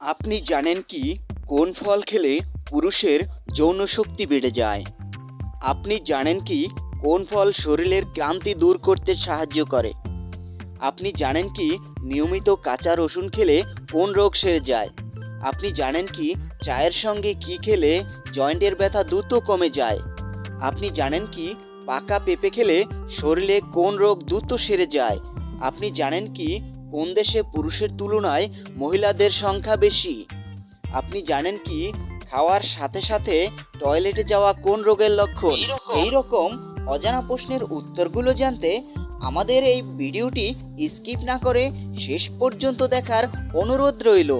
আপনি জানেন কি, কোন ফল খেলে পুরুষের যৌন শক্তি বেড়ে যায়? আপনি জানেন কি, কোন ফল শরীরের ক্লান্তি দূর করতে সাহায্য করে? আপনি জানেন কি, নিয়মিত কাঁচা রসুন খেলে কোন রোগ সেরে যায়? আপনি জানেন কি, চায়ের সঙ্গে কি খেলে জয়েন্টের ব্যথা দ্রুত কমে যায়? আপনি জানেন কি, পাকা পেঁপে খেলে শরীরে কোন রোগ দ্রুত সেরে যায়? আপনি জানেন কি কোন দেশে পুরুষের তুলনায় মহিলাদের সংখ্যা বেশি? আপনি জানেন কি খাওয়ার সাথে সাথে টয়লেটে যাওয়া কোন রোগের লক্ষণ? এইরকম? এই রকম অজানা প্রশ্নের উত্তরগুলো জানতে আমাদের এই ভিডিওটি স্কিপ না করে শেষ পর্যন্ত দেখার অনুরোধ রইল।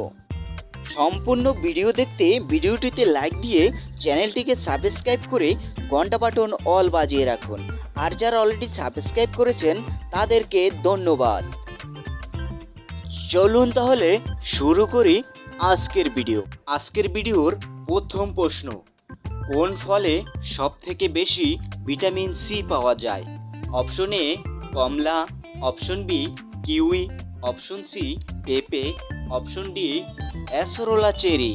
সম্পূর্ণ ভিডিও দেখতে ভিডিওটিতে লাইক দিয়ে চ্যানেলটিকে সাবস্ক্রাইব করে ঘণ্টা বাটন অল বাজিয়ে রাখুন। আর যারা অলরেডি সাবস্ক্রাইব করেছেন তাদেরকে ধন্যবাদ। চলুন তাহলে শুরু করি আজকের ভিডিও। আজকের ভিডিওর প্রথম প্রশ্ন, কোন ফলে সব থেকে বেশি ভিটামিন সি পাওয়া যায়? Option A, Kamala, option B, kiwi, option C, পেঁপে, অপশন ডি, অ্যাসরোলা চেরি।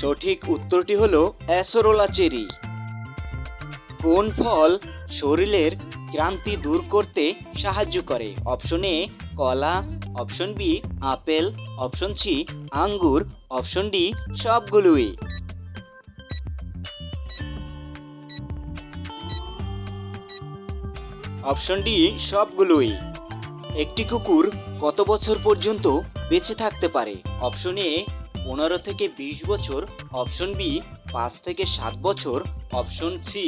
সঠিক উত্তরটি হলো অ্যাসরোলা চেরি। কোন ফল শরীরের ক্রান্তি দূর করতে সাহায্য করে। অপশন এ, কলা, option B, apple, option C, আঙ্গুর, অপশন ডি, সবগুলোই। অপশন ডি, সবগুলোই। একটি কুকুর কত বছর পর্যন্ত বেঁচে থাকতে পারে? অপশন এ, পনেরো থেকে বিশ বছর, অপশন বি, পাঁচ থেকে সাত বছর, অপশন সি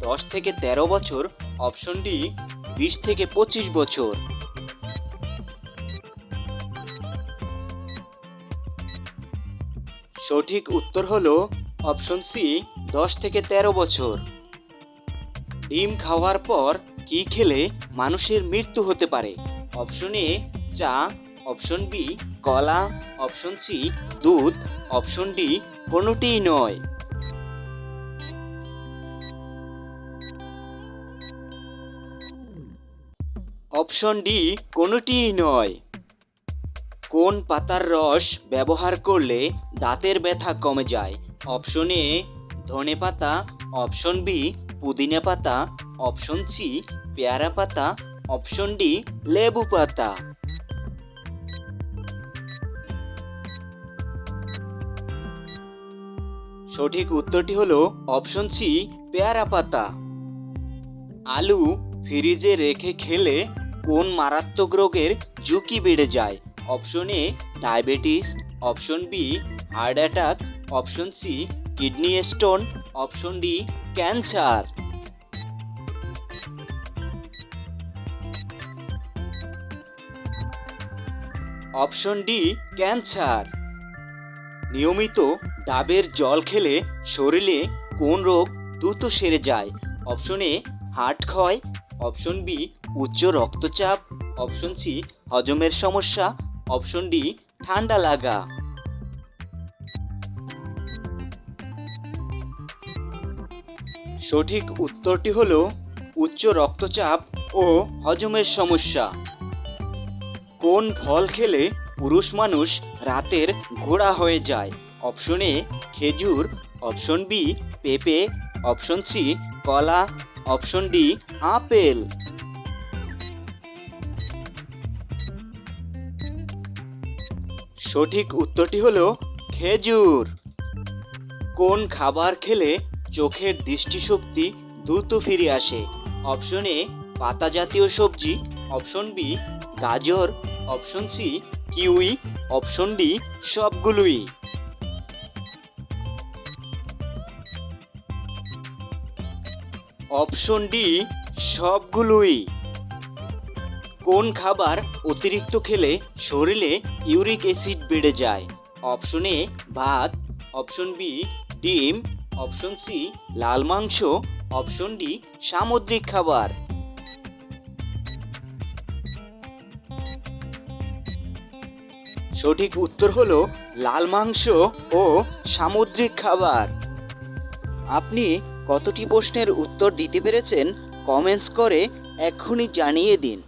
দশ থেকে তেরো বছর অপশন ডি বিশ থেকে পঁচিশ বছর। সঠিক উত্তর হলো অপশন সি দশ থেকে তেরো বছর। ডিম খাওয়ার পর কি খেলে মানুষের মৃত্যু হতে পারে? অপশন এ চা। অপশন বি কলা। অপশন সি দুধ। অপশন ডি কোনোটিই নয়। অপশন ডি, কোনোটিই নয়। কোন পাতার রস ব্যবহার করলে দাঁতের ব্যথা কমে যায়? অপশন এ, ধনে পাতা। অপশন বি, পুদিনা পাতা। অপশন সি, পেয়ারা পাতা। অপশন ডি, লেবু পাতা। সঠিক উত্তরটি হলো অপশন সি, পেয়ারা পাতা। আলু ফ্রিজে রেখে খেলে কোন মারাত্মক রোগের ঝুঁকি বেড়ে যায়? Option A, diabetes, option B, heart attack, option C, kidney stone, option D, cancer. Option D, cancer. নিয়মিত ডাবের জল খেলে শরীরে কোন রোগ দ্রুত সেরে যায়? অপশন এ, হার্ট ক্ষয়। অপশন বি উচ্চ রক্তচাপ অপশন সি হজমের সমস্যা অপশন ডি ঠান্ডা লাগা। সঠিক উত্তরটি হলো উচ্চ রক্তচাপ ও হজমের সমস্যা। কোন ফল খেলে পুরুষ মানুষ রাতের ঘোড়া হয়ে যায়? অপশন এ খেজুর অপশন বি পেঁপে অপশন সি কলা অপশন ডি আপেল। সঠিক উত্তরটি হলো খেজুর। কোন খাবার খেলে চোখের দৃষ্টিশক্তি দ্রুত ফিরে আসে? অপশন এ, পাতা জাতীয় সবজি। অপশন বি, গাজর। Option C, kiwi. Option D, সবগুলোই। অপশন ডি, সবগুলোই। কোন খাবার অতিরিক্ত খেলে শরীরে ইউরিক অ্যাসিড বেড়ে যায়? অপশন এ, ভাত। অপশন বি, ডিম। অপশন সি, লাল মাংস। অপশন ডি, সামুদ্রিক খাবার। সঠিক উত্তর হলো লাল মাংস ও সামুদ্রিক খাবার। আপনি কতটি প্রশ্নের উত্তর দিতে পেরেছেন? কমেন্টস করে এখনই জানিয়ে দিন।